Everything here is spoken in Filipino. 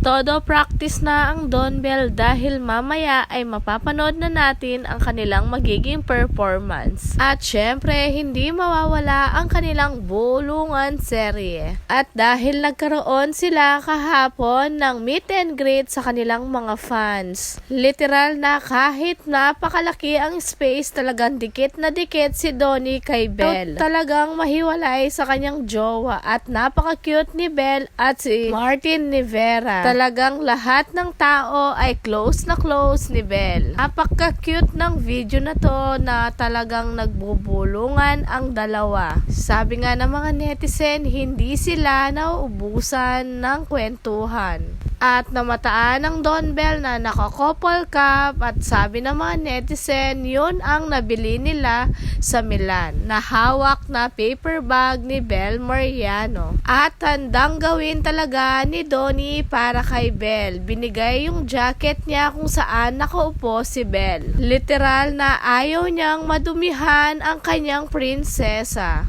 todo practice na ang Don Bell dahil mamaya ay mapapanood na natin ang kanilang magiging performance. At syempre, hindi mawawala ang kanilang bulungan serye. At dahil nagkaroon sila kahapon ng meet and greet sa kanilang mga fans. Literal na kahit napakalaki ang space, talagang dikit na dikit si Donnie kay Bell. Talagang mahiwalay sa kanyang jowa at napaka-cute ni Bell at si Martin Rivera. Talagang lahat ng tao ay close na close ni Bell. Napaka-cute ng video na to na talagang nagbubulungan ang dalawa. Sabi nga ng mga netizen, hindi sila nauubusan ng kwentuhan. At namataan ng Don Bell na naka-couple cup at sabi ng mga netizen, yun ang nabili nila sa Milan na hawak na paper bag ni Bel Mariano. At handang gawin talaga ni Donnie para kay Bel. Binigay yung jacket niya kung saan nakaupo si Bel. Literal na ayaw niyang madumihan ang kanyang prinsesa.